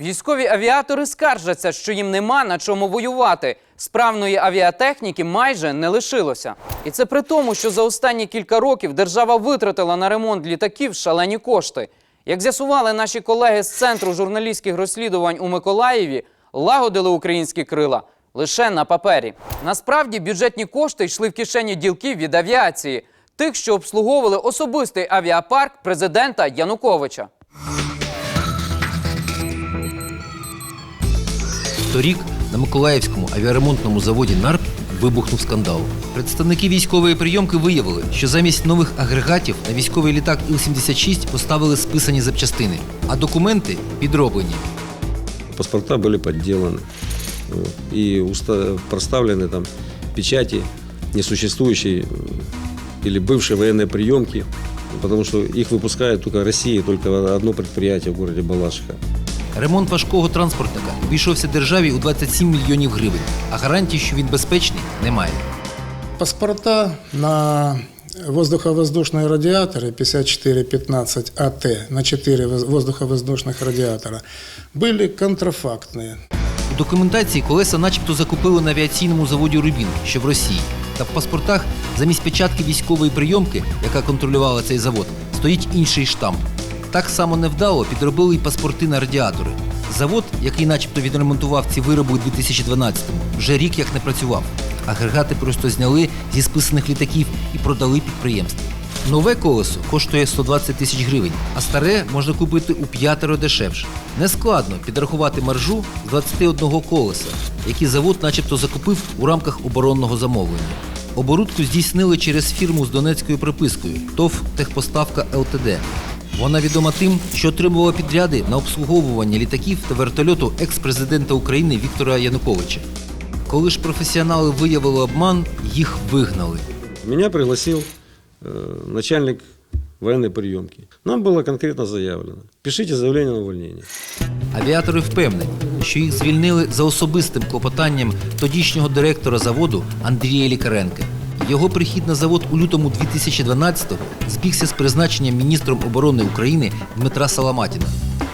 Військові авіатори скаржаться, що їм нема на чому воювати. Справної авіатехніки майже не лишилося. І це при тому, що за останні кілька років держава витратила на ремонт літаків шалені кошти. Як з'ясували наші колеги з центру журналістських розслідувань у Миколаєві, лагодили українські крила лише на папері. Насправді бюджетні кошти йшли в кишені ділків від авіації, тих, що обслуговували особистий авіапарк президента Януковича. Торік на Миколаївському авіаремонтному заводі НАРП вибухнув скандал. Представники військової прийомки виявили, що замість нових агрегатів на військовий літак Іл-76 поставили списані запчастини, а документи підроблені. Паспорта были подделаны вот, и уста- проставлены там печати несуществующей э, или бывшей военной приемки, потому что их выпускает только Россия, только одно предприятие в городе Балашиха. Ремонт важкого транспортника обійшовся державі у 27 мільйонів гривень, а гарантій, що він безпечний, немає. Паспорта на воздуховоздушные радиаторы 5415 АТ на 4 воз- воздуховоздушных радиатора были контрафактные. У документації колеса начебто закупили на авіаційному заводі Рубін, що в Росії. Та в паспортах замість печатки військової прийомки, яка контролювала цей завод, стоїть інший штамп. так само невдало підробили й паспорти на радіатори. Завод, який начебто відремонтував ці вироби у 2012-му, вже рік як не працював. Агрегати просто зняли зі списаних літаків і продали підприємству. Нове колесо коштує 120 тисяч гривень, а старе можна купити у п'ятеро дешевше. Нескладно підрахувати маржу з 21 колеса, які завод начебто закупив у рамках оборонного замовлення. Оборудку здійснили через фірму з донецькою припискою ТОВ Техпоставка ЛТД. Вона відома тим, що отримувала підряди на обслуговування літаків та вертольоту екс-президента України Віктора Януковича. Коли ж професіонали виявили обман, їх вигнали. Меня пригласил э, начальник военной приемки. Нам было конкретно заявлено. Пишите заявление на увольнение. Авіатори впевнені, що їх звільнили за особистим клопотанням тодішнього директора заводу Андрія Лікаренка. Його прихід на завод у лютому 2012-го збігся з призначенням міністром оборони України Дмитра Саламатіна.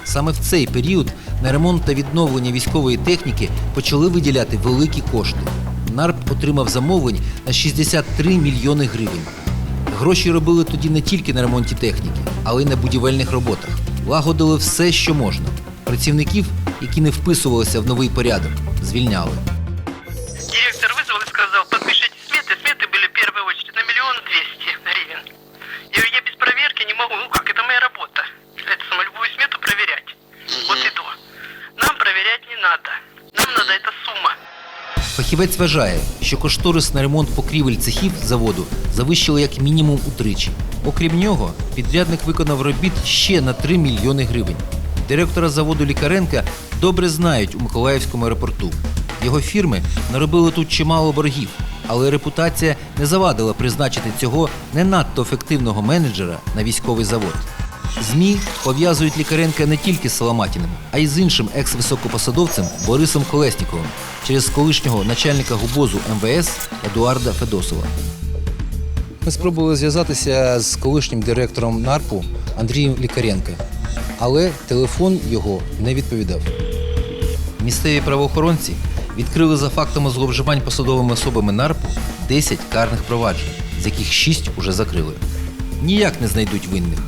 Саме в цей період на ремонт та відновлення військової техніки почали виділяти великі кошти. НАРП отримав замовлень на 63 мільйони гривень. Гроші робили тоді не тільки на ремонті техніки, але й на будівельних роботах. Лагодили все, що можна. Працівників, які не вписувалися в новий порядок, звільняли. Директор 200 гривен. Я я без проверки не могу. Ну как, это моя работа. Это самое, любую смету проверять. Угу. Вот иду. Нам проверять не надо. Нам надо эта сума. Фахівець вважає, що кошторис на ремонт покрівель цехів заводу завищили як мінімум утричі. Окрім нього, підрядник виконав робіт ще на 3 мільйони гривень. Директора заводу Лікаренка добре знають у Миколаївському аеропорту. Його фірми наробили тут чимало боргів але репутація не завадила призначити цього не надто ефективного менеджера на військовий завод. ЗМІ пов'язують Лікаренка не тільки з Соломатіним, а й з іншим екс-високопосадовцем Борисом Колесніковим через колишнього начальника губозу МВС Едуарда Федосова. Ми спробували зв'язатися з колишнім директором НАРПу Андрієм Лікаренка, але телефон його не відповідав. Місцеві правоохоронці відкрили за фактами зловживань посадовими особами НАРПу 10 карних проваджень, з яких 6 уже закрили. Ніяк не знайдуть винних.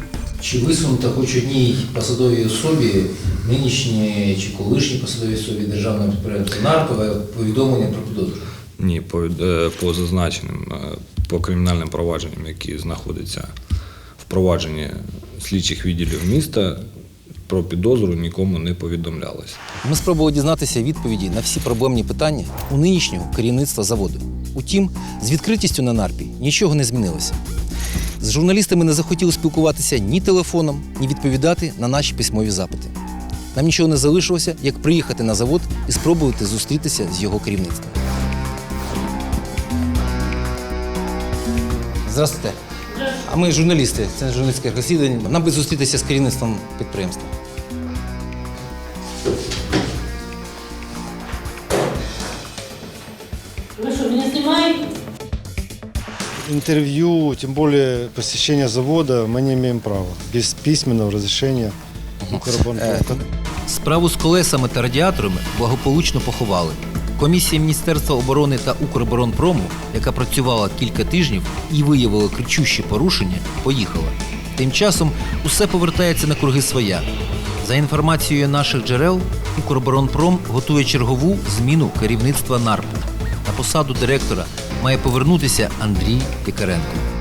Чи висунуто хоч одній посадовій особі, нинішній чи колишній посадовій особі державного підприємства НАРПове повідомлення про підозру? Ні, по, е, по зазначеним, е, по кримінальним провадженням, які знаходяться в провадженні слідчих відділів міста, про підозру нікому не повідомлялося. Ми спробували дізнатися відповіді на всі проблемні питання у нинішнього керівництва заводу. Утім, з відкритістю на нарпі нічого не змінилося. З журналістами не захотіли спілкуватися ні телефоном, ні відповідати на наші письмові запити. Нам нічого не залишилося, як приїхати на завод і спробувати зустрітися з його керівництвом. Здравствуйте. А ми журналісти, це журналістське розслідування. Нам би зустрітися з керівництвом підприємства. Вы что, меня снимаете? интервью, тем более посещение завода, мы не имеем права. Без письменного разрешения Укроборонпрома. Е, Справу з колесами та радіаторами благополучно поховали. Комісія Міністерства оборони та Укроборонпрому, яка працювала кілька тижнів і виявила кричущі порушення, поїхала. Тим часом усе повертається на круги своя. За інформацією наших джерел, Укроборонпром готує чергову зміну керівництва НАРП. На посаду директора має повернутися Андрій Пікаренко.